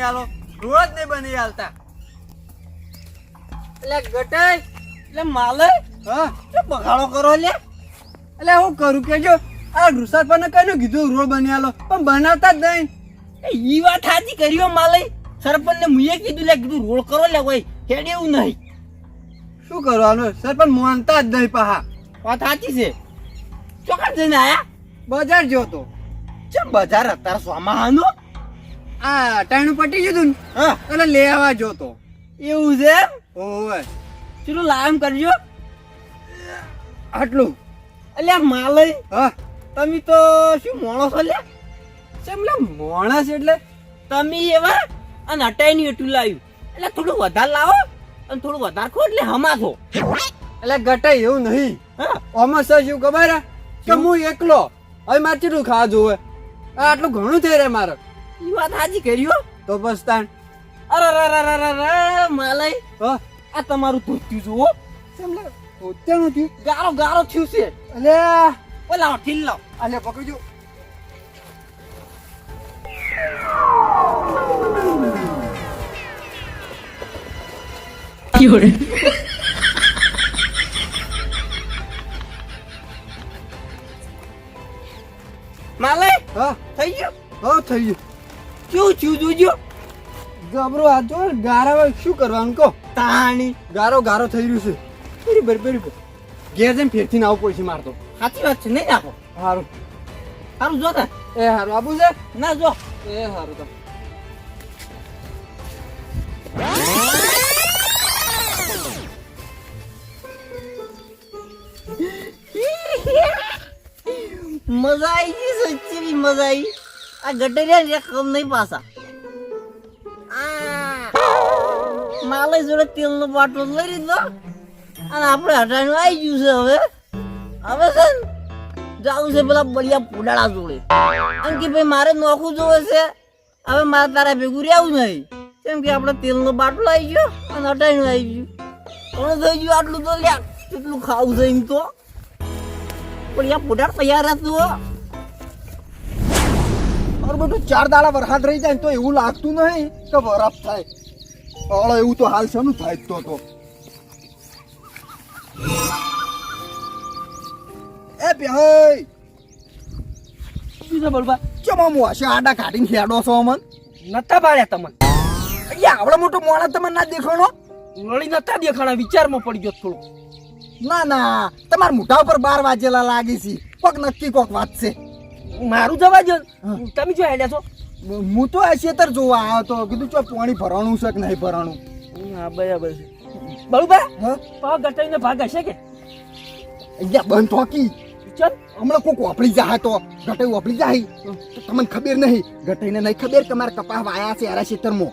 બની આલો? રોજ નહીં બની આલતા. એટલે ગટાઈ એટલે માલે? હા? બગાડો કરો લે. એટલે હું કરું કે જો આ પણ કઈ કીધું રોડ બની આલો પણ બનાવતા જ નહીં. ઈ વાત સાચી કર્યો માલે. સરપંચ ને મુએ કીધું લે કીધું રોડ કરો લે કોઈ હેડે એવું નહીં. શું કરવાનું? સરપંચ માનતા જ નહીં પાહા. વાત સાચી છે. ચોકડ જઈને આયા? બજાર જોતો તો. ચમ બજાર અત્યારે સોમાહાનો આ ટાણું પટી ગયું ને એટલે લેવા ગયો તો. એવું છે? ઓવે. ચલો લાયમ કરજો. આટલું? એટલે માલય હા. તમે તો શું મોણો છો લે કેમ લે માણસ એટલે? તમે એવા અને અટાઈની એટલું લાવ્યું. એટલે થોડું વધારે લાવો અને થોડું વધારે ખો એટલે હમાથો એટલે ગટાઈ એવું નહીં. આમાં સર શું ખબર? કે હું એકલો. હવે મારે કેટલું ખાવા જોવે આટલું ઘણું થઈ રહે મારે. ઈ વાત હાજી કર્યો તો બસ તાણ. અરે અરે અરે અરે માલય. હ. આ તમારું ધોત્યું જુઓ. કેમ લે હોત્યા નથી? ગારો ગારો થયું છે. અલે. ઓલા ઠીલ લાવ. અલે પકડજો. માલય હા. થઈ ગયું? હા થઈ ગયું. શું થયું જોજો ગબરો આ જો ગારા શું કરવાનું કહો? તાણી. ગારો ગારો થઈ રહ્યું છે. બરાબર બરાબર ઘેર જઈને ફેરથી આવવું પડશે મારતો સાચી વાત છે નહીં નાખો સારું સારું જો તા એ સારું આપું છે? ના જો. એ સારું તો. મજા આવી ગઈ સચ્ચી મજા આવી આ ગટરિયા ને કમ નહીં પાછા. આ, માલે જોડે તેલનો બાટલો લઈ લીધો. અને આપણે હટાણું આવી ગયું છે હવે. હવે છે ને જાવું છે પેલા બળિયા પોડાળા જોડે. એમ કે ભાઈ મારે નોખું જોવે છે. હવે મારે તારા ભેગું રહેવું નહીં. કેમ કે આપણે તેલનો બાટલો આવી ગયો અને હટાણું આવી ગયું. કોણ થઈ ગયું આટલું તો લ્યા કેટલું ખાવું છે એમ તો. બળિયા પોડાળ તૈયાર હતું મારું બધું ચાર દાડા વરસાદ રહી જાય તો એવું લાગતું નહીં કે બરફ થાય. ઓળો એવું તો હાલ શાનું થાય તો તો. એ ભાઈ શું બોલવા? ચમા હું હશે આડા કાઢીને હેડો છો અમન? નતા પાડ્યા તમને. અહીંયા આવડો મોટો મોણા તમને ના દેખાણો? વળી નતા દેખાણા વિચારમાં પડી ગયો થોડું. ના ના તમારા મોઢા ઉપર બાર વાજેલા લાગે છે. કોક નક્કી કોક વાત છે. મારું જવા જો તમે જો હેડ્યા છો. હું તો આ ખેતર જોવા આવ્યો તો કીધું ચો પાણી ભરાણું છે કે નહીં ભરાણું? હા બરાબર છે. બળબા હા? પગ ગટાઈને ભાગ હશે કે? અહીંયા બંધ થોકી ચલ હમણાં કોક વાપરી જા તો. ગટાઈ વાપરી જાય. તો તમને ખબર નહીં. ગટાઈને નહીં ખબર કે મારા કપા વાયા છે આરા ખેતરમાં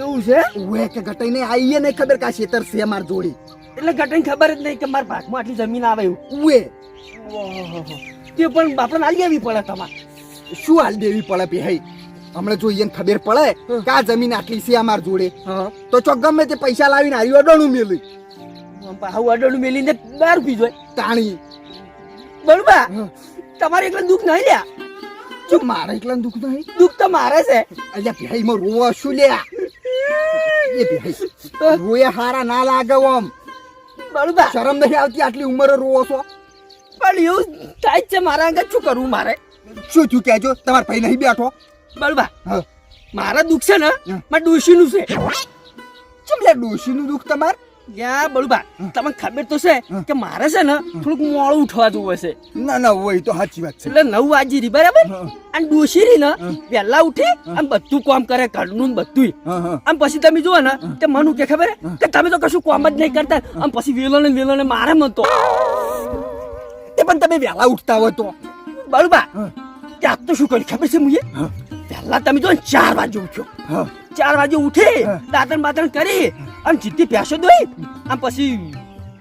એવું છે? ઓએ કે ગટાઈને આઈએ નહીં ખબર કે આ ખેતર છે માર જોડી. એટલે ગટાઈને ખબર જ નહીં કે મારા ભાગમાં આટલી જમીન આવે એવું. ઓએ તે પણ આપણે આલી આવી પડે તમારે. શું હાલ દેવી પડે ભાઈ હમણે જોઈએ ને ખબર પડે કે આ જમીન આટલી છે અમાર જોડે. તો ચોક ગમે તે પૈસા લાવીને હારી અડણું મેલી. આવું અડોડું મેલીને દારૂ પી જોય તાણી. બરોબર? તમારે એકલા દુઃખ નહીં લ્યા. જો મારે એકલા દુઃખ નહીં? દુઃખ તો મારે છે. અલ્યા ભાઈ માં રોવા શું લ્યા? એ ભાઈ રોયા હારા ના લાગે આમ બરોબર. શરમ નહીં આવતી આટલી ઉંમરે રોવો છો? પણ એવું થાય છે મારા આગળ શું કરવું મારે? શું થયું કહેજો? તમારા ભાઈ નહીં બેઠો. બળબા મારા દુઃખ છે ને. મારા ડોશીનું છે. ચમ લે ડોશીનું દુઃખ તમાર? યા બળબા તમને ખબર તો છે કે મારે છે ને થોડુંક મોડું ઉઠવા જવું હશે ના ના હોય તો સાચી વાત છે. એટલે નવ વાજી રહી બરાબર. અને ડોશી રહી ને વહેલા ઉઠી આમ બધું કામ કરે ઘરનું બધું આમ પછી તમે જુઓ ને તે મનુ કે ખબર કે તમે તો કશું કામ જ નહીં કરતા. આમ પછી વેલો ને વેલો ને મારે મન તો તે પણ તમે વહેલા ઉઠતા હોય તો. બળબા. ત્યાં તો શું કરી ખબર છે મુએ હા. પહેલા તમે જો ચાર વાગે ઉઠ્યો. ચાર વાગે ઉઠી દાતણ દાંતણ બાતણ કરી અને જીતી પ્યાસો દોઈ આમ પછી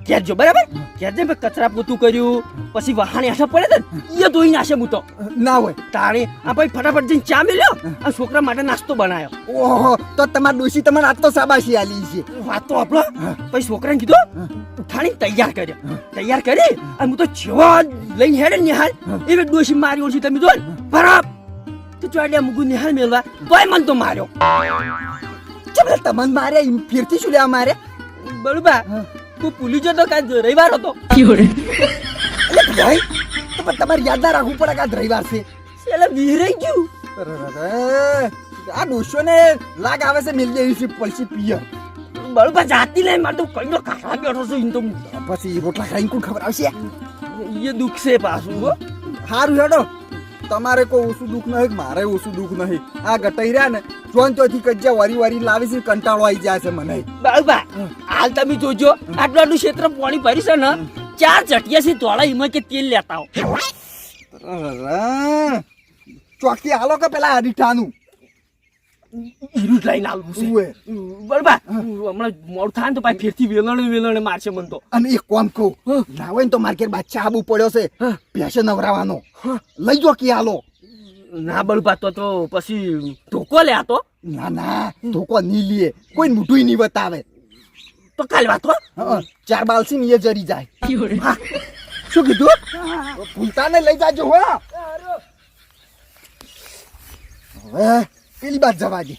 ઘેર જો બરાબર? ઘેર મેં કચરા પોતું કર્યું પછી વહાણી આશા પડે ને એ ધોઈ નાશે હું તો. ના હોય. તાણે આ પછી ફટાફટ જઈને ચા મેલ્યો આ છોકરા માટે નાસ્તો બનાવ્યો. ઓહો તો તમાર ડોશી તમારે આજ તો સાબાશી આલી છે. વાત તો આપણો. પછી છોકરાને કીધું ઉઠાણી તૈયાર કર્યો. તૈયાર કરી અને હું તો જેવો લઈને હેડે નિહાલ એવી ડોશી મારી ઓછી તમે જો બરાબર તો ચોડિયા મુગુ નિહાલ મેળવા તોય મન તો માર્યો. ચમ તમને મારે એમ ફેરથી શું લેવા મારે બળુબા. તું ભૂલી જતો કાલ રવિવાર હતો. ભાઈ તો પણ તમારે યાદ ના રાખવું પડે કાંઈ રવિવાર છે. એટલે વિહરાઈ ગયું. આ ને લાગ આવે છે મિલ જેવી છે પલસી પિયર. બળુબા જાતી લઈને મારે તો કઈ નો કાઢવા બેઠો છું ઇન તો પછી રોટલા ખાઈને કોણ ખબર આવશે? એ દુઃખ છે પાછું હો. સારું હેડો. તમારે કોઈ ઓછું દુઃખ નહીં મારે ઓછું દુઃખ નહીં. આ ગટાઈ રહ્યા ને જોન ચોથી કજ્જા વારી વારી લાવી છે કંટાળો આવી જાય છે મને. બળુબા હાલ તમે જોજો આટલું આટલું ક્ષેત્ર પાણી ભરી છે ને ચાર ચટિયા છે ધોળા એમાં કે તેલ લેતા ચોકી હાલો કે પેલા અડીઠાનું હીરું લઈને આવું છે બરાબર હમણાં મોડું થાય તો પાછી ફેરથી વેલણે વેલણે મારશે મન તો. અને એક કોમ કહું ના હોય ને તો માર્કેટ બાદશાહ આબુ પડ્યો છે. પેશે નવરાવાનો. લઈ જો કે હાલો. ના બળબા તો તો પછી ધોકો લે આ તો. ના ના ધોકો નહીં લીએ. કોઈ મોઢું નહીં બતાવે. તો કાલ વાત ચાર બાલસી ને એ જરી જાય. શું કીધું? ભૂલતા ને લઈ જાજો હો. હવે પેલી બાદ જવા દે.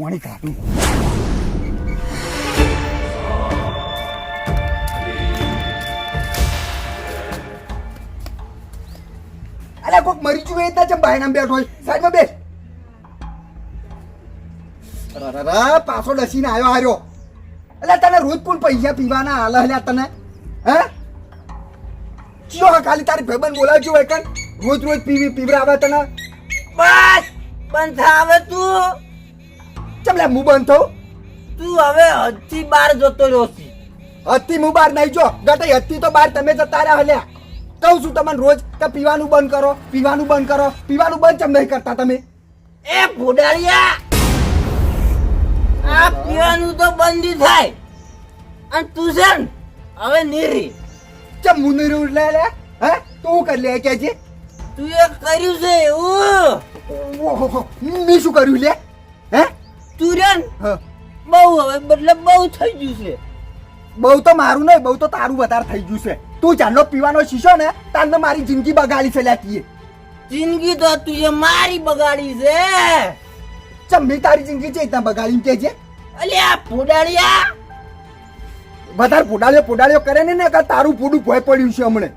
વાણી કાઢું. અલે કોક મરી ચુકે એટલા ચમ બાયણામ બેઠો હોય. સાઈડમાં બેસ. પાછો ડસીને આવ્યો હાર્યો. એટલે તને રોજ પણ પૈસા પીવાના હાલ હલ્યા તને? હે? ચિયો હા ખાલી તારી ભાઈબંધ બોલાવજો હોય કન રોજ રોજ પીવી પીવરાવે તને? બસ બંધ આવે તું. ચમ લે મું બંધ થઉં? તું હવે હદથી બાર જતો રહ્યો છે. મું બાર નહીં જો. ગટે હત્તી તો બાર તમે જતા રહ્યા હલ્યા કહું છું તમને રોજ કે પીવાનું બંધ કરો પીવાનું બંધ કરો. પીવાનું બંધ ચમ નહીં કરતા તમે? એ ભોડાળિયા આ પીવાનું તો બંધી થાય. અને તું છે ને હવે નીરી. ચમ મું નહીં લે લે હે? તું કરી લે કે છે? તું એ કર્યું છે એવું. મેં શું કર્યું લે હે? તું રે બહુ હવે મતલબ બહુ થઈ ગયું છે. બહુ તો મારું નહીં બહુ તો તારું વધારે થઈ ગયું છે. તું જાનો પીવાનો શીશો ને તારને મારી જિંદગી બગાડી છે લેતી જિંદગી તો તુએ મારી બગાડી છે. ચમ તારી જિંદગી છે ત્યાં બગાડી કે છે? અલ્યા ભોડાળિયા વધારે પોડાળ્યો પોડાળ્યો કરે ને ને તારું પૂડું ભોય પડ્યું છે હમણે.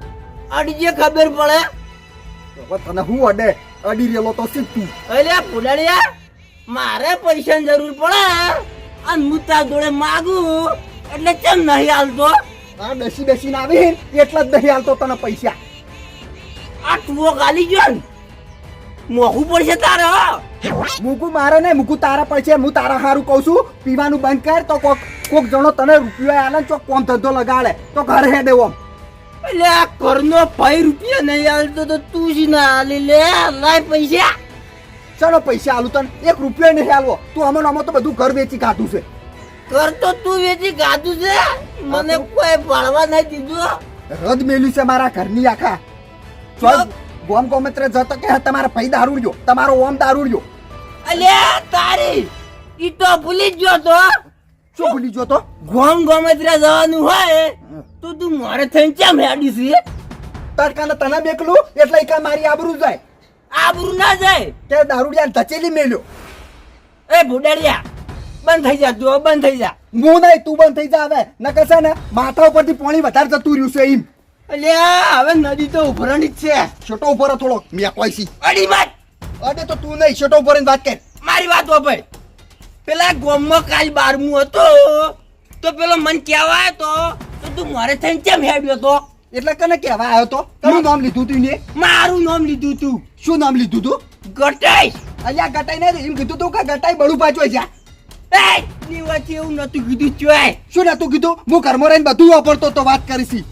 અડીજે ખબર પડે. હવે તને હું અડે? અડી રેલો તો શીખ તું. અલ્યા ભોડાળિયા મારે પૈસાની જરૂર પડે. અને હું તાર જોડે માગું એટલે કેમ નહીં હાલતો? આ બેસી બેસીને આવી એટલે જ નહીં હાલતો તને પૈસા. આ ટુઓ ગાલી ગયો ને? મોઘું પડશે તારે મૂકું મારે ને મૂકું તારા પડશે હું તારા હારું કહું છું. પીવાનું બંધ કર તો કોક કોક જણો તને રૂપિયો આલે ને ચોક કોમ ધંધો લગાડે. તો ઘર હે દેવો એટલે આ ઘરનો ભાઈ રૂપિયા નહીં આલતો તો તું જ ના આલી. લે લાય પૈસા. ચાલો પૈસા આલું તને. એક રૂપિયો નહીં આલવો. તું અમો અમો તો બધું ઘર વેચી ખાધું છે. ઘર તો તું વેચી ગાધું છે. મને કોઈ પાડવા નહીં દીધું. રદ મેલ્યું છે મારા ઘરની આખા. ચોલ ગોમ ગોમત્ર જતો કે તમારા ભાઈ દારૂડ્યો તમારો ઓમ દારૂડ્યો અલ્યા તારી! ઈ તો ભૂલી જ ગયો તો. શું ભૂલી ગયો તો? ગોમ ગોમત્ર જવાનું હોય. તો તું મારે થઈને કેમ હેડી છે? તડકાને તને બેકલું? એટલે કા મારી આબરૂ જાય. આબરૂ ના જાય? કે દારૂડિયા ધચેલી મેલ્યો. એ ભુડાડિયા બંધ થઈ જા તું બંધ થઈ જા. હું નહીં તું બંધ થઈ જા હવે. નકર છે ને માથા ઉપરથી પાણી વધારે જતું રહ્યું છે એમ. અલ્યા હવે નદી તો ઉભરણી જ છે. છોટો ઉપર થોડો મેં કોઈસી અડી વાત. અડે તો તું નહીં છોટો ઉપર વાત કર. મારી વાત ભાઈ. પેલા ગોમમાં કાલ બારમું હતો તો પેલો મન કહેવા આવ્યો તો તો મારે થઈને કેમ હેડ્યો તો? એટલે કને કહેવા આવ્યો તો? તારું નામ લીધું તું ને? મારું નામ લીધું તું. શું નામ લીધું તું? ગટાઈ. અલ્યા ગટાઈ ને એમ કીધું તું કે ગટાઈ બળું પાછો જા એ ની એવું નતું કીધું ચોય. શું નતું કીધું? હું ઘરમાં રહીને બધું વાપરતો તો વાત કરીશી.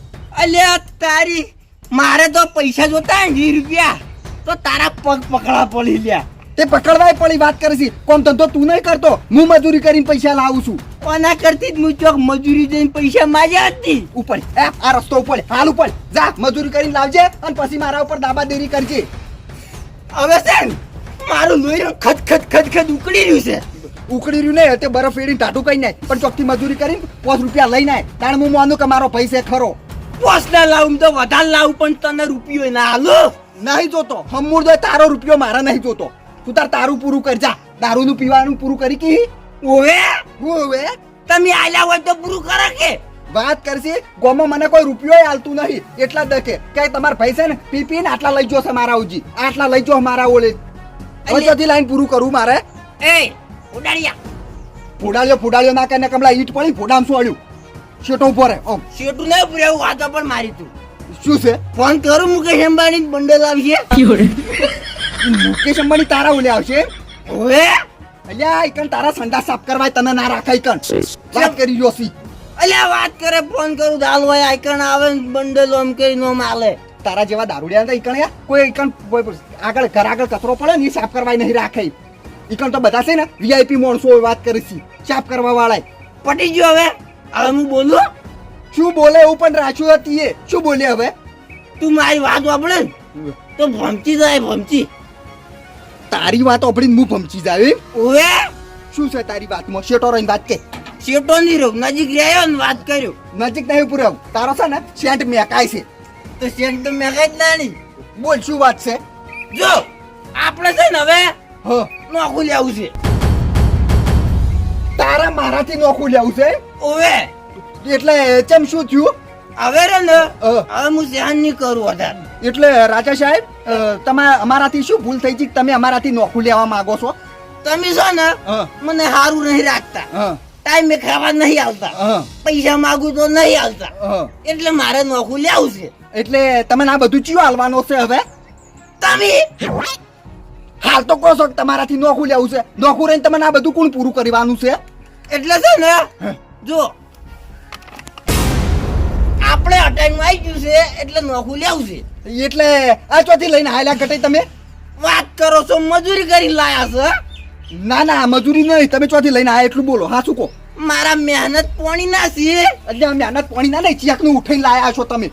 અલ્યા તારી મારે તો પૈસા જોતા વીસ રૂપિયા. તો તારા પગ પકડા પડી લ્યા. તે પકડવાય પડી વાત કરે છે. કોમ ધંધો તું નહીં કરતો. હું મજૂરી કરીને પૈસા લાવું છું. કોના કરતી જ હું ચોક મજૂરી જઈને પૈસા માજ્યા હતી ઉપર. એ આ રસ્તો ઉપર. હાલ ઉપર. જા મજૂરી કરીને લાવજે અને પછી મારા ઉપર દાબાદેરી કરજે. હવે છે ને, મારું લોહી ખત ખત ખત ખત ઉકળી રહ્યું છે. ઉકળી રહ્યું નહીં તે બરફ એડીને ટાટું કઈ નાય પણ ચોકથી મજૂરી કરીને પાંચ રૂપિયા લઈને નાય તાણ હું માનું કે મારો પૈસે ખરો. પોસ ના લાવું તો વધારે લાવું પણ તને રૂપિયો ના હાલો નહીં જોતો. હમૂળ દો તારો રૂપિયો મારા નહીં જોતો. તું તાર તારું પૂરું કરજા દારૂનું પીવાનું પૂરું કરી કી? ઓવે? ઓવે? તમે આલ્યા હોય તો પૂરું કરો કે. વાત કરશે? ગોમાં મને કોઈ રૂપિયો હાલતું નહીં. એટલા દકે કે તમારા ભાઈ છે ને પીપી ને આટલા લઈ જો છે મારા ઉજી. આટલા લઈ જો મારા ઓલે. વચ્ચેથી લાઈન પૂરું કરું મારે. એ ઉડાડ્યા. ફોડાલ્યો ફોડાલ્યો ના કરીને કમલા ઈટ પડી ફોડામ શું અડ્યું શેટો ઉપર હે ઓમ. શેઠું નહીં પૂરેવું વાતો પણ મારી તું. શું છે? ફોન કરું મુકેશ અંબાણી બંડલ આવશે મુકેશ અંબાણી તારા ઓલે આવશે? ઓએ અલ્યા ઈકન તારા સંડા સાફ કરવા તને ના રાખાય કન વાત કરી જોસી અલ્યા વાત કરે ફોન કરું દાલ હોય આઈકણ આવે બંડલ ઓમ કરી નો માલે તારા જેવા દારૂડિયા હતા ઇકણ યા કોઈ ઈકણ આગળ ઘર આગળ કચરો પડે ને એ સાફ કરવા નહીં રાખે. ઈકણ તો બધા છે ને વીઆઈપી માણસો હોય વાત કરી છે સાફ કરવા વાળા પટી ગયો હવે. હું બોલું. શું બોલે એવું પણ રાખ્યું હતી એ શું બોલે હવે? તું મારી વાત વાપરે તો ભમચી જાય ભમચી. તારી વાત ઓપડીને હું ભમચી જાય? ઓવે. શું છે તારી વાતમાં? શેટો રહીને વાત કે. શેટો ની રોગ નજીક રહ્યો ને વાત કર્યો. નજીક નહીં પુરાવ તારો છે ને શેટ મેકાય છે. તો શેટ તો મેં કઈ જ નાની. બોલ શું વાત છે? જો આપણે છે ને હવે હ. નોખું લેવું છે. તારા મારાથી નોખું લેવું છે? ઓવે. એટલે ચમ શું થયું? હવે રે ને હવે હું ધ્યાન નહીં કરું વધારે. એટલે રાજા સાહેબ તમે અમારાથી શું ભૂલ થઈ છે તમે અમારાથી નોખું લેવા માંગો છો? તમે છો ને મને સારું નહીં રાખતા. ટાઈમે ખાવા નહીં આવતા. પૈસા માંગુ તો નહીં આવતા. એટલે મારે નોખું લેવું છે. એટલે તમે આ બધું ચિયો હાલવાનો છે હવે? તમે? હાલ તો કહો છો કે તમારાથી નોખું લેવું છે. નોખું રહીને તમને આ બધું કોણ પૂરું કરવાનું છે? એટલે છે ને જો આપણે અટાઈમાં આવી ગયું છે એટલે નોખું લેવું છે. એટલે આ ચોથી લઈને હાલ્યા ઘટે તમે? વાત કરો છો મજૂરી કરી લાયા છો ના ના મજૂરી નહીં. તમે ચોથી લઈને આ એટલું બોલો. હા શું કહો? મારા મહેનત પોણી ના છે. એટલે મહેનત પોણી ના નહીં ચેકનું ઉઠાઈને લાયા છો તમે.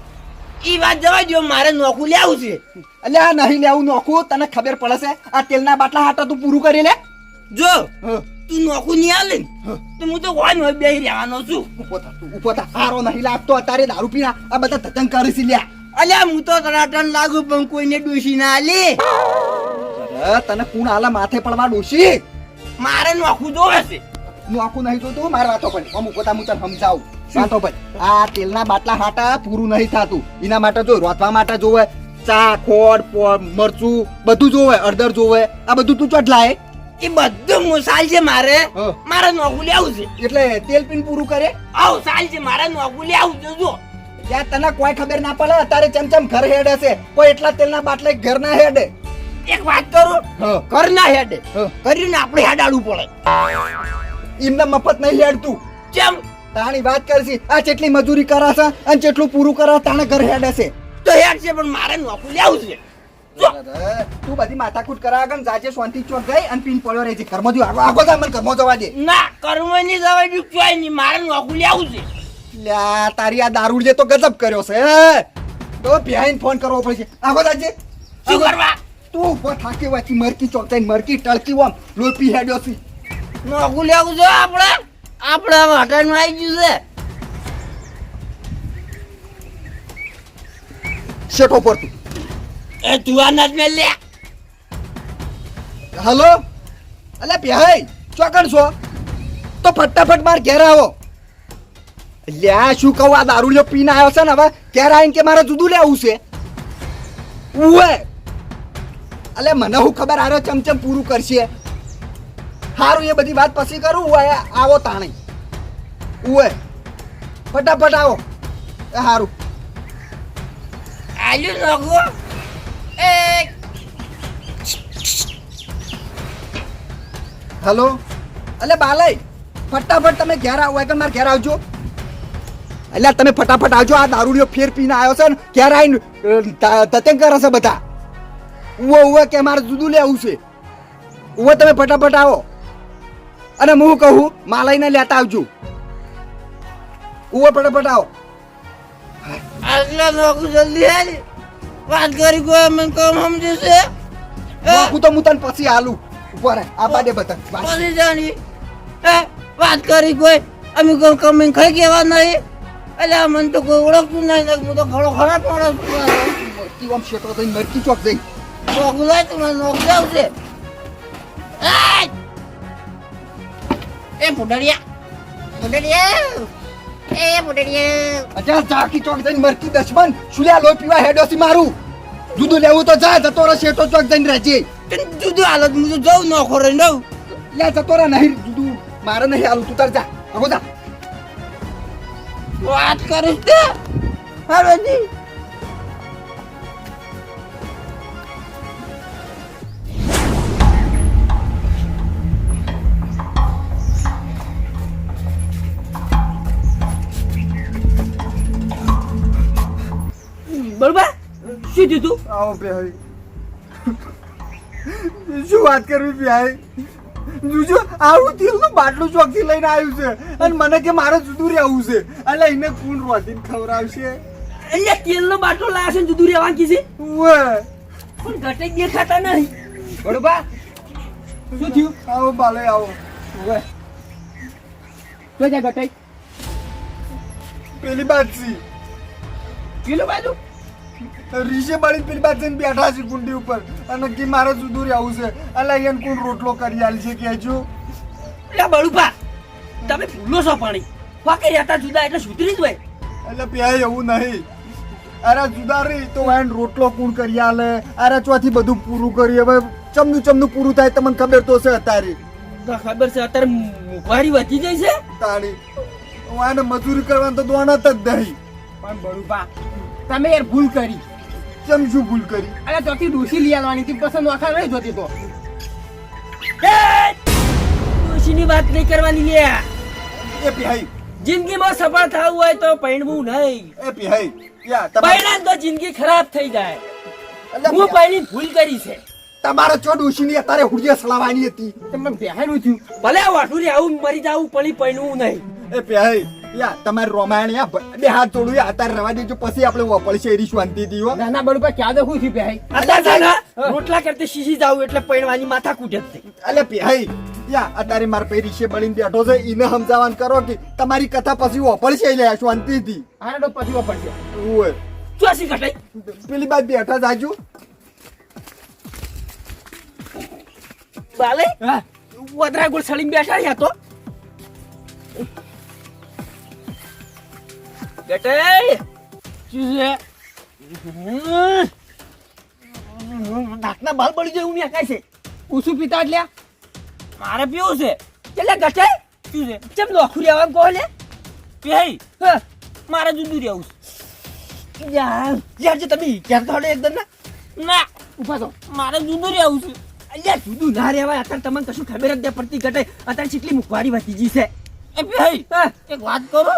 ઈ વાત જવા દો મારે નોખું લેવું છે. એટલે આ નહીં લેવું નોખું તને ખબર પડે છે આ તેલના બાટલા હાટા તું પૂરું કરી લે. જો. તું નોખું નહીં આલે તો હું તો કોઈ નો બેહી રહેવાનો છું? ઊભો થા ઊભો થા. હારો નહીં લાગતો અત્યારે દારૂ પીના આ બધા ધતંગ કરી છે લ્યા અલ્યા હું તો તરાટન લાગુ પણ કોઈને ડોશી ના આલે. તને કુણ આલા માથે પડવા ડોશી? મારે નોખું જોવે છે. નોખું નહીં જોતું મારે વાતો ભાઈ અમુક પોતા હું તને સમજાવું. વાતો ભાઈ. આ તેલના બાટલા હાટા પૂરું નહીં થતું. એના માટે જો રોતવા માટે જોવે ચા ખોડ મરચું બધું જોવે અડદર જોવે આ બધું તું ચટ લાય. એ બધું મુસાલ છે મારે. મારે નોકું લેવું છે. એટલે તેલ પીન પૂરું કરે? આવ સાલ છે મારે નોકું લેવું છે જો. ત્યાં તને કોઈ ખબર ના પડે અત્યારે ચમચમ ચમ ઘર હેડે છે. કોઈ એટલા તેલના બાટલા ઘર ના હેડે. એક વાત કરું ઘર ના હેડે. કરીને આપણે હેડાડવું પડે. એમને મફત નહીં હેડતું. કેમ તાણી વાત કરશી આ જેટલી મજૂરી કરાશે અને જેટલું પૂરું કરે તાણે ઘર હેડે છે. તો હેડ છે પણ મારે નોકરી લેવું છે. તું બધી માથાકૂટ કરા આગળ જાજે શાંતિ ચોક ગઈ અને પીન પડ્યો રહેજે કર્મ જો આગો આગો જા મને કર્મ જવા દે. ના કર્મની જવા બી ક્યાંય નહીં. મારે નોકરી લેવું છે. લ્યા તારી આ દારૂડ જે તો ગજબ કર્યો છે તો બેહીન ફોન કરવો પડશે. આગો જાજે. શું કરવા? તું ઊભો થાકી વાંચી મરકી ચોક જઈને મરકી ટળકી ઓમ લોપી હેડ્યો છે. નોકરી લેવું છે આપણે આપણે હટાઈમાં આવી ગયું છે. શેઠો પર તું. એ તું આ નાજ મેં લે. હલો? અલે બેહાઈ ચોકણ છો? તો ફટાફટ માર ઘેર આવો. લ્યા શું કહું આ દારૂડિયો પીને આવ્યો છે ને હવે? ઘેર આવીને કે મારે જુદું લેવું છે? ઉવે! અલે મને હું ખબર આરો ચમચમ પૂરું કરશે? સારું એ બધી વાત પછી કરું ઉવે આવો તાણી. ઉવે ફટાફટ આવો. એ સારું આલ્યું નોખું એ. હલો? અલે બાલય ફટાફટ તમે ઘેર આવો એકવાર મારે ઘેર આવજો. એટલે તમે ફટાફટ આવજો આ દારૂડીઓ ફેર પીને આવ્યો છે ને ઘેર આવીને તતંગ કરે છે બધા. ઉવો ઉવો કે મારે જુદું લેવું છે. ઉવો તમે ફટાફટ આવો. અને હું કહું માલાઈને લેતા આવજો. ઉવો ફટાફટ આવો. આટલા નોખું જલ્દી હેડ વાત કરી કોઈ મને કોમ સમજે છે? એ, નોખું તો હું તને પછી હાલું. ઉપર આ બાડે બધા. વાત. પછી જાણી. એ વાત કરી કોઈ? અમે કોઈ કમી ખાઈ કેવા નહીં. એટલે મને તો કોઈ ઓળખતું નહીં. હું તો ઘણો ખરાબ માણસ. મરકી આમ થઈને મરકી ચોક જઈ. નોખું લાય તો મને નોખ જાવ છે એય! એ પુડરિયા અચ્છા ચાકી ચોક જઈને મરકી દશમન સુલ્યા લો પીવા હેડોસી મારું. દૂધ લેવું તો જા જતો રહે શેઠો ચોક જઈને રહેજે. દૂધ જુદું હું તો જઉં નોખો રહી રહું લે જતો રહે નહીં દૂધ મારે નહીં હાલું તું તાર જા. આગો જા. વાત કરીશ તે. હરજી શું દીધું આવો ભાઈ શું વાત કરવી ભાઈ જોજો આવું તેલનું બાટલું ચોકથી લઈને આવ્યું છે અને મને કે મારે જુદું રહેવું છે. એટલે એને કોણ રોધીને ખવડાવશે અહીંયા તેલનો બાટલો લાવ્યા છે જુદું રહેવા કીધી ઉવે. પણ ઘટે દેખાતા નહીં. બરોબર? શું થયું? આવો બાલે આવો. ઉવે. તો જા ઘટાઈ પેલી બાજુ પેલું બાજુ રીશે બળી પેલી જઈને બેઠા છે કુંડી ઉપર. અને કે મારે જુદું રહેવું છે. એટલે એને કોણ રોટલો કરી આલ છે કહેજો એટલે બળુપા તમે ભૂલો છો પાણી. વાકે રહેતા જુદા એટલે સુધરી જ હોય. એટલે પ્યાય એવું નહીં. અરે જુદા રહી તો વાયન રોટલો કોણ કરી આલે? અરે ચોથી બધું પૂરું કરી હવે ચમનું ચમનું પૂરું થાય તમને ખબર તો છે અત્યારે. ખબર છે અત્યારે મોંઘવારી વધી જાય છે. તાણી વાયને મજૂરી કરવાનું તો દોણત જ નહીં. પણ બરુપા તમે યાર ભૂલ કરી. ચમ શું ભૂલ કરી? અરે ચોથી ડોસી લઈ આવવાની હતી પસંદ આખા નહીં જોતી તો. એ! ડોશીની વાત નહીં કરવાની લે. એ પિહાઈ જિંદગીમાં સફળ થવું હોય તો પૈણવું નહીં. એ પિહાઈ પૈણા તમારે તો જિંદગી ખરાબ થઈ જાય. હું પૈણી ભૂલ કરી છે. તમારે ચોટ ડોશીની અત્યારે હુડિયા સલાવાની હતી? તમે બેહાનું થયું ભલે વાટુરી આવું મરી જાવું પડી પૈણવું નહીં. એ પિહાઈ યા તમારે રોમાયણ યા બ- હાથ યા રવા દેજો પછી આપણે વપડશે એરી શાંતિ હો. ક્યાં છે રોટલા કરતી શીશી જાવું એટલે પૈણવાની માથા કૂટે અલે પિહાઈ યા અત્યારે માર પેરી રીશે બળીને બેઠો છે ઈને સમજાવવાનું કરો કે તમારી કથા પછી વપડશે લે શાંતિ થી. આને તો પછી પડશે ઓય. ચોસી કટાઈ પેલી બાદ બેઠા જાજુ બાલે હા. વદરા ગોળ સળીને બેઠા રહ્યા તો. ગટાઈ છે? નાકના બાલ બળી જાય એવું મેં છે? ઉસું પીતા એટલે મારે પીવું છે. એટલે ગટાઈ શું છે? ચમ નોખું રહેવાનું કહો લે. મારે જુદું રહેવું છે. યાર યાર જે તમે ક્યાં કાઢો એકદમ ના. ના. ઊભા તો મારે જુદું રહેવું છે. અલ્યા જુદું ના રહેવાય. અત્યારે તમને કશું ખબર જ પડતી ઘટે. અત્યારે ચીટલી મુખવાડી વધી ગઈ છે. એ ભાઈ એક વાત કરો?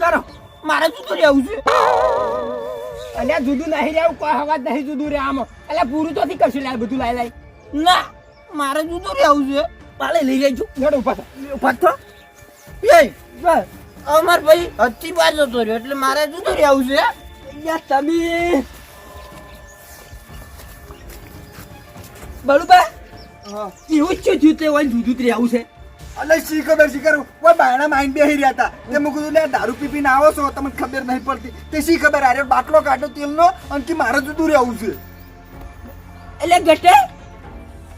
કરો. મારે શું જુદું રહેવું છે? અલ્યા જુદું નહીં રહેવું કોઈ હવા નહીં જુદું રે આમ. અલ્યા પૂરું તો થી કરશું લાય બધું લાય લાય. ના મારે જુદું રહેવું છે? પાલે લઈ લેજો લેડો ઊભા તો પાથો એ અમાર ભાઈ હત્તી બાજ જતો રહ્યો એટલે મારે જુદું રહેવું છે? અહીંયા તમે. બળુબા હા. કેવું જ થયું તે હોય જુદું જ રહેવું છે. અલે શી ખબર, શી કરું કોઈ બાયણા માઈન બેહી રહ્યા હતા. તે મેં કીધું, લે, દારૂ પી પીને આવો છો, તમને ખબર નહીં પડતી. તે શી ખબર? આરે બાટલો કાઢો તેલનો અને કે મારે જુદું રહેવું છે. એટલે ગટે?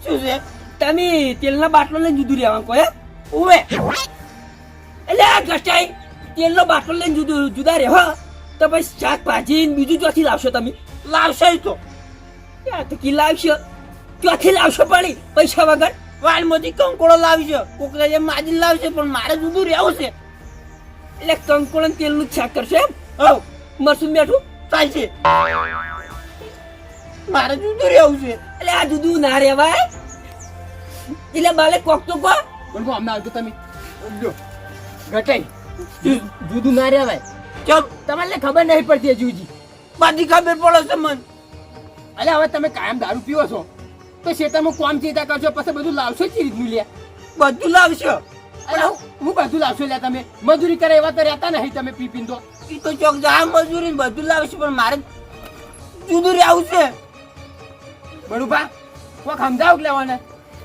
શું છે? તમે તેલના બાટલો લઈને જુદું રહેવાનું હે? ઉવે. એટલે આ ગટાઈ તેલનો બાટલો લઈને જુદું, જુદા રહેવા તો પછી શાકભાજી બીજું ચોથી લાવશો તમે? લાવશો તો ક્યાં તો. કી લાવશો? ચોથી લાવશો પાણી? પૈસા વગર? વાલમાંથી કંકોળો લાવશો. કોકરા માજી લાવશે પણ મારે જુદું રહેવું છે. એટલે કંકોળો ને તેલનું જ શાક કરશે એમ. હવ મરસું બેઠું ચાલશે મારે જુદું રહેવું છે. એટલે આ જુદું ના રહેવાય. એટલે બાલે કોક તો કો બરુપા અમને આવજો તમે. જો ઘટાઈ જુદું ના રહેવાય. ચપ તમને ખબર નહીં પડતી જુજી બધી ખબર પડે છે મન. અલે હવે તમે કાયમ દારૂ પીવો છો. તો ખેતરમાં કોમ ચેતા કરશો પછી બધું લાવશો જ રીતનું લે. બધું લાવશો? અરે હું હું બધું લાવશો લે તમે. મજૂરી કરે એવા તો રહેતા નહીં તમે પી પીને તો. એ તો ચોક જા મજૂરી ને બધું લાવશે પણ મારે જુદું રહેવું છે. બડુભા કોક સમજાવ લેવાને?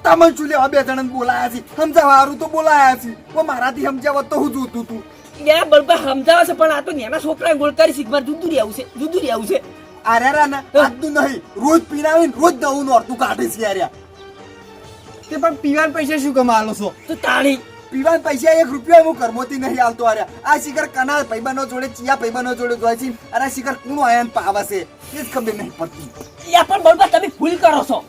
તમે શું લેવા બે જણા બોલાયા છે? સમજાવવાનું તો બોલાયા છે. ઓ મારાથી સમજાવત તો હું જોતું તું. યાર બળબા સમજાવે છે પણ આ તો નેના છોકરા ગોળ કરી શીખવા જુદું રહેવું છે જુદું રહેવું છે. અરે રા ના આજનું નહીં રોજ પીનાવીને રોજ નવું નોરતું કાઢે છે આર્યા. તે પણ પીવાન પૈસા શું કમાલો છો? તો તાળી. પીવાન પૈસા એક રૂપિયા હું કરમોતી નહીં આવતો આર્યા. આ શિખર કના ભાઈબંધો જોડે ચિયા ભાઈબંધો જોડે જોય છે. અને આ શિખર કુણો આયન પાવે છે. એ જ ખબર નહીં પડતી. યા પણ બરોબર તમે ભૂલ કરો છો.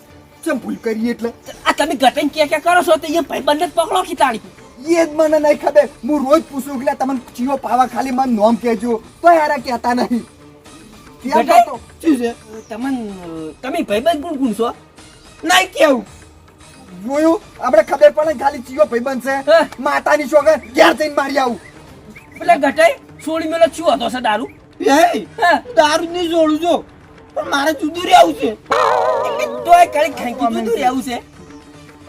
કેમ ભૂલ કરી એટલે? આ તમે ગટન ક્યાં ક્યાં કરો છો? તો એ ભાઈબંધને જ પકડો કે તાળી. એ જ મને નહીં ખબર. હું રોજ પૂછું કે તમને ચીયો પાવા ખાલી મને નોમ કહેજો. તો યાર કહેતા નહીં. ક્યાં જતો? શું છે? તમન તમે ભાઈબંધ કોણ કોણ છો? નહીં કેવું? જોયું? આપણે ખબર પડે ખાલી ચીયો ભાઈબંધ છે. માતાની છોકર ઘેર જઈને મારી આવું. એટલે ઘટાઈ છોડી મેલો શું હતો છે દારૂ? એ હા? દારૂ નહીં જોડું જો. પણ મારે જુદું રહેવું છે. તોય કઈ ખાંકી જુદું રહેવું છે?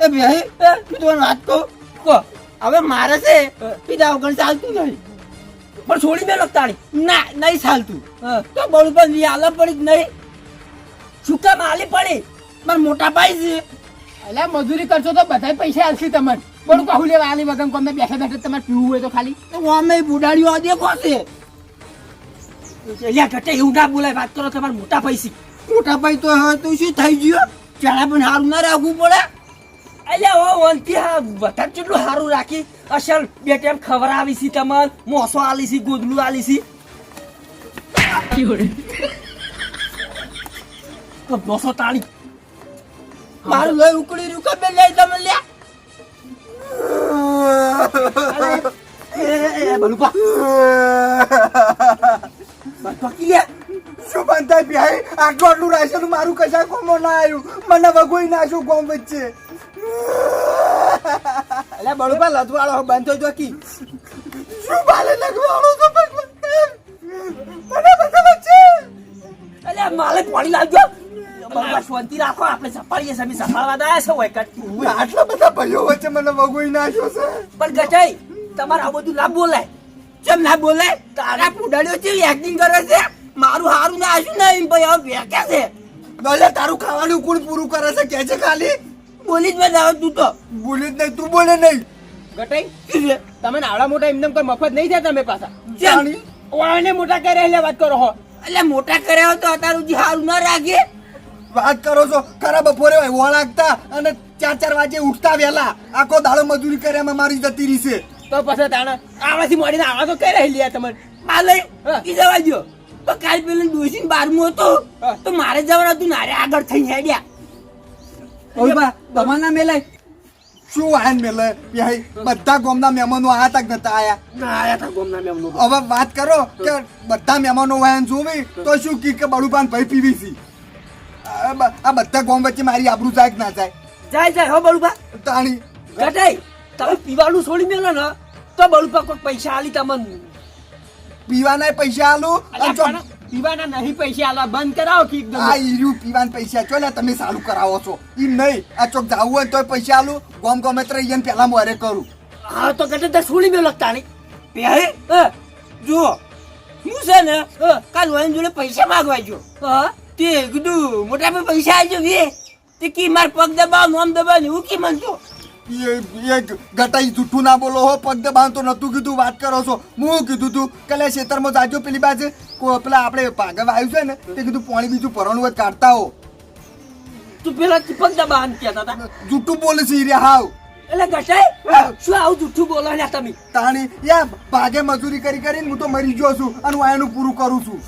એ ભાઈ તમને વાત કહું? કહો હવે મારે છે પીધા વગર ચાલતું નહીં. પણ છોડી મેલો તાળી ના નહીં ચાલતું. હા. તો બરોબરની આલે પડી જ નહીં. શું કામ આલી પડી? મારા મોટા ભાઈ છે. એટલે મજૂરી કરશો તો બધા પૈસા આલશે તમને. પણ કહું લેવા આલી વગર કોમે બેઠા બેઠા તમારે પીવું હોય તો ખાલી. તો અમે બુડાડીઓ આ દેખો છે. એટલે ઘટે એવું ના બોલાય. વાત કરો તમારા મોટા પૈસી મોટા ભાઈ તો હવે તો શું થઈ ગયો? ચાલા પણ સારું ના રાખવું પડે. એટલે ઓ વંતી હા, વધારે કેટલું સારું રાખી. અસલ બે ખબર આવી છે તમાર. મોસો આલી છે ગોદલું આલી તો મોસો તાળી. મારું લઈ ઉકળી રહ્યું બે લઈ તમે લ્યા. બલુપા પકી લે શું બંધાય ભાઈ? આટલું આટલું રાશન મારું કશા કોમો ના આવ્યું. મને વગોઈ નાખ્યું કોમ વચ્ચે. એટલે બળુપા લથવાળો બંધ થઈ જોકી શું બાલે લગવાળો તો મને બધા વચ્ચે અલે માલે પાણી લાવજો. બલુપા શાંતિ રાખો આપણે સફાળીએ સમી સફાળવા દાયા છે હોય કટ આટલા બધા ભાઈઓ વચ્ચે મને વગોઈ નાખ્યો છે. પણ ગજાઈ તમારે આ બધું ના બોલાય કેમ ના બોલે તારા પુડાડ્યો છે એક્ટિંગ કરે છે. મારું હારું ના આશું નહીં ભાઈ હવે વેકે છે. ભલે તારું ખાવાનું કોણ પૂરું કરે છે? કે છે ખાલી? બોલી જ બતાવે તું તો. બોલી જ નહીં તું બોલે નહીં. ગટાઈ? તમે આવડા મોટા એમને કોઈ મફત નહીં થયા તમે પાછા. જાણી. ઓળાને મોટા કરે એટલે વાત કરો હો. એટલે મોટા કર્યા હોય તો અતારું સુધી હારું ના રાખીએ. વાત કરો છો. ખરા બપોરે વળાગતા અને ચાર ચાર વાગે ઉઠતા વહેલા. આખો દાડો મજૂરી કર્યામાં મારી જતી રહી તો પછી તાણા આવાથી મળીને આવા તો કઈ રહી લ્યા તમે આ લઈ હા. ઈ જવા દ્યો. તો કાલ પેલા ડોસીને બારમું હતું. તો મારે જવાનું હતું નારે આગળ થઈને હેડ્યા. ઓલબા તમારના મેલે શું વાહન મેલે ભાઈ બધા ગોમના મહેમાનો આયા તક નતા આયા. ના આયા તા ગોમના મેમનો હવે વાત કરો કે બધા મહેમાનો વાયન જોવી તો શું કી કે બળુપાન ભાઈ પીવી છે? આ બધા ગોમ વચ્ચે મારી આબરૂ જાય કે ના જાય? જાય જાય હો બળુપા તાણી. ગટાઈ તમે પીવાનું છોડી મેલો ને તો બળુપા કોઈ પૈસા આલી તમને. પીવાના પૈસા આલું અને પીવાના નહીં પૈસા આલવા બંધ કરાવો કે એકદમ આ ઈરુ પીવાના પૈસા ચો લે તમે ચાલુ કરાવો છો. ઈ નહીં આ ચોક જાવું હોય તોય પૈસા આલું. ગોમ ગમે તો ઈયન પેલા મોરે કરું. હા તો ગટે તે મે લગતા તાણી પેહે હ જો હું છે ને કાલ વાઈન જોડે પૈસા માંગવા જો હ તે કીધું મોટા પૈસા આવજો વે તે કી માર પગ દબાવ નોમ દબાવ એવું કી મનતો એ એ ગટાઈ જૂઠું ના બોલો હો પગ બાંધતો તો નતું કીધું વાત કરો છો. હું કીધું તું કે લે ખેતરમાં જાજો પેલી બાજુ. પેલા આપણે પાગવ આવ્યું છે ને તે કીધું પાણી બીજું પરણું જ કાઢતા હો તું પેલા પગ દબાન કહેતા હતા. જૂઠું બોલે છે રે હાવ. એટલે ગટાઈ શું આવું જુઠ્ઠું બોલો ને તમે? તાણી યા ભાગે મજૂરી કરી કરીને હું તો મરી ગયો છું અને હું આનું પૂરું કરું છું.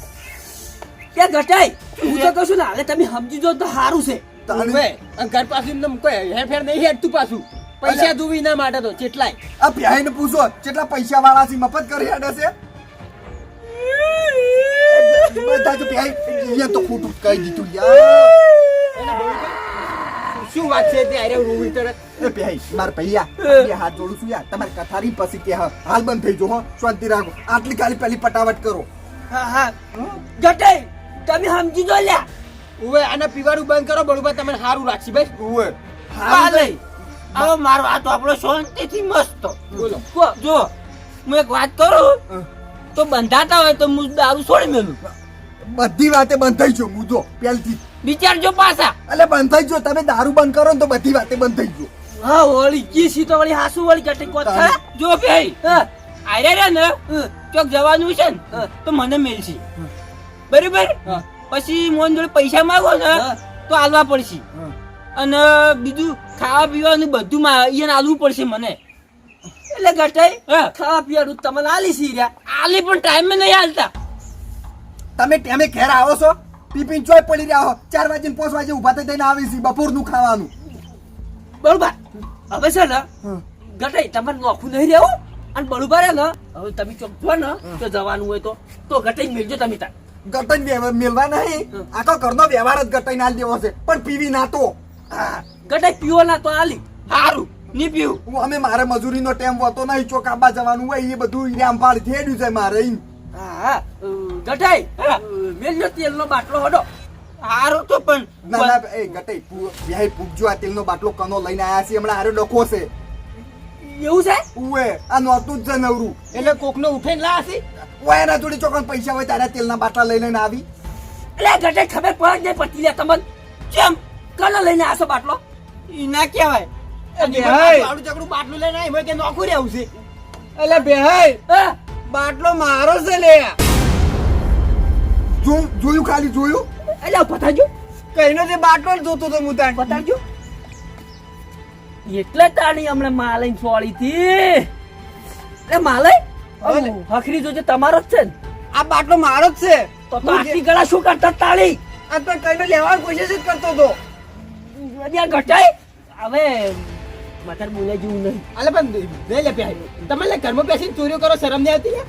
કે ગટાઈ હું તો કહું છું ને હાલે તમે સમજી જો તો સારું છે. તાણી. હવે અને ઘર પાછું એમને કોઈ હેરફેર નહીં હેડતું પાછું. પૈસા ધુવી ના માટે તો કેટલાય આ પ્યાઈને પૂછો કેટલા પૈસા વાળા છે મફત કરી હેડે છે? બધા તો પ્યાય એ તો ખોટું કહી દીધું યાર. શું વાત છે તે? આરે રૂવી તરત. એ ભાઈ માર ભૈયા બે હાથ જોડું છું યાર. તમારે કથારી પછી કે હાલ બંધ થઈ જો હો. શાંતિ રાખો. આટલી ખાલી પેલી પટાવટ કરો. હા હા. ગટાઈ તમે સમજી જો લ્યા. ઉવે આને પીવાનું બંધ કરો બળુબા તમને સારું રાખશે ભાઈ. ઉવે હા લઈ. હવે મારો વાત આપણો શાંતિથી મસ્ત. બોલો. કો જો હું એક વાત કરું? તો બંધાતા હોય તો હું દારૂ છોડી મેલું. બધી વાતે બંધાઈ જો હું જો પહેલથી. વિચારજો પાછા. એટલે બંધ થઈ ગયો તમે દારૂ બંધ કરો ને તો બધી વાતે બંધ થઈ ગયો હા વળી કી સી તો વળી હાસુ વળી કોત તારે. જો ભાઈ હા? આરે રે ને ચોક જવાનું છે ને તો મને મેલશે. બરાબર? પછી મોન જોડે પૈસા માંગો ને તો આલવા પડશે. અને બીજું ખાવા પીવાનું બધું માં અહીંયા આલવું પડશે મને. એટલે ગટાઈ હા. ખાવા પીવાનું તમને આલી સી રહ્યા આલી પણ ટાઈમે નહીં હાલતા તમે ટાઈમે ઘેર આવો છો? પીપીન ચોય પડી રહ્યા હો. ચાર વાગે પાંચ વાગે ઊભા થઈ થઈને આવી છે બપોરનું ખાવાનું. બરોબર. હવે છે ને ગટાઈ તમારે નોખું નહીં રહેવું. અને બરોબર હે ને હવે તમે ચોક ને તો જવાનું હોય તો. તો ગટાઈ મેળજો તમે તાર ગટાઈ મેળવા નહીં. આખો ઘરનો વ્યવહાર જ ગટાઈ ના દેવો છે. પણ પીવી ના તો. હા. ગટાઈ પીવો ના તો આલી. હારું નહીં પીવું. હું અમે મારે મજૂરીનો ટેમ હોતો નહીં ચોકાબા જવાનું હોય એ બધું ઈરામ પાડ થેડ્યું છે મારે ઈમ. હા ગટાઈ હા. તેલનો બાટલો હડો. હારું તો પણ ના ના એ ગટાઈ વ્યાય પૂગજો આ તેલનો બાટલો કનો લઈને આયા છે હમણાં આરો ડખો છે. એવું છે? ઉવે આ નહોતું જ છે નવરું એટલે કોકનો ઉઠાઈને લાયા ઓય એના જોડે ચોકન પૈસા હોય તારા તેલના બાટલા લઈ લઈને આવી. એટલે ગટાઈ ખબર પડે નહીં પડતી લે તમને? કેમ? કનો લઈને આસો બાટલો? ઈ ના કહેવાય. ચકડું બાટલું લઈને આવી કે નોખું રહેવું છે. એટલે બેહાઈ બાટલો મારો છે લે. જોયું ખાલી જોયું? એટલે બતાજો કઈનો તે બાટલો જોતો તો એટલે તાણી હમણાં માલઈ છોડી હતી. એટલે માલઈ. હખરી જોજે તમારો જ છે ને. આ બાટલો મારો જ છે. તો તો ગળા શું કરતા તાળી આ તો કઈનો લેવાની કોશિશ જ કરતો હતો ત્યાં ઘટાય. હવે મતર બોલે જેવું નહીં. અલે પણ લઈ લે પ્યાય તમે લે ઘરમાં બેસીને ચોરીઓ કરો શરમ નહીં આવતી લે?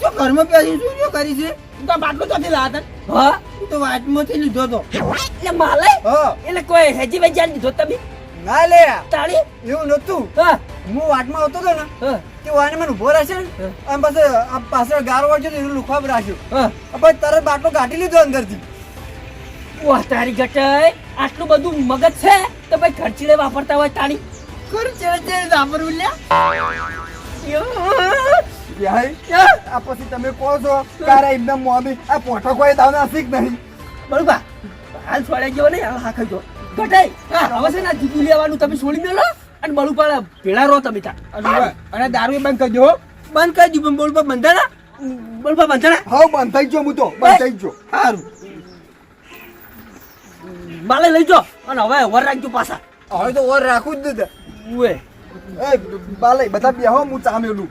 જો ઘરમાં પેસી શું શું કરી છે? તો આ બાટલું ચોથી લાયા હતા હા? તો વાટમાંથી લીધો તો એટલે માલે? હા. એટલે કોઈ હેજી વેજી આલી દીધો તમે? ના લે. તાળી? એવું નતું હા. હું વાટમાં આવતો હતો ને હા. તે વાને મને ઊભો રહેશે. અને પછી આ પાછળ ગારો તો એનું લુખવાબ રાખ્યો. હા. પછી તરત બાટલો કાઢી લીધો અંદરથી. વાહ તારી ગટાઈ આટલું બધું મગજ છે? તો ભાઈ ખર્ચીડે વાપરતા હોય તાળી ખરું વાપરવું લે લ્યા. આ પછી તમે કહો છો કારા એકદમ મોમી આ પોઠો કોઈ દાવ નાસિક નહીં. બરોબર. હાલ છોડ્યા ગયો ને હા ખાઈ ગટાઈ હવે છે ને આ જુદું લેવાનું તમે છોડી મેલો અને બળું પાડે ભેળા રહો તમે તા અને અને દારૂ એ બંધ કરજો બંધ કરી દીધું બોલ પર બંધાના બોલ પર બંધાણા? હા બંધ થઈ ગયો હું તો બંધ થઈ ગયો. સારું માલે લઈ જો. અને હવે વર રાખજો પાછા. હવે તો ઓર રાખું જ નથી. ઉએ એ બાલે બધા બેહો હું ચામેલું.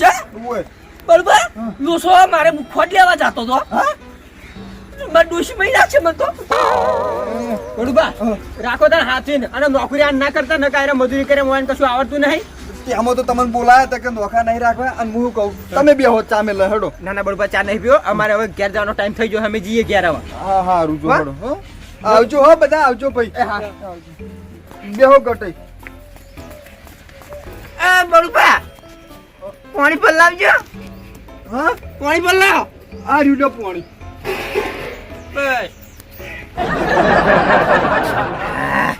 ચા? ઉએ બરોબર? લોસો મારે મુખોટ લેવા જતો તો હા? મારે ડોશી નાખશે મને તો. બડુબા રાખો તાર હાથીને. અને નોકરી આ ના કરતા ન કાંઈ મજૂરી કરે મોને કશું આવડતું નહીં. તેમાં તો તમને બોલાયા હતા કે નોખા નહીં રાખવા અને હું કહું તમે બેહો ચામેલ હેડો ના ના બડુબા ચા નહીં પીઓ અમારે હવે ઘેર જવાનો ટાઈમ થઈ ગયો અમે જઈએ ઘેર આવા. હા હા રૂજો હા? હો. આવજો હો બધા આવજો ભાઈ. બેહો ગટઈ. એ બળુપા પાણી પર લાવજો. હા પાણી પર લાવ. આ પાણી પોણી. બસ.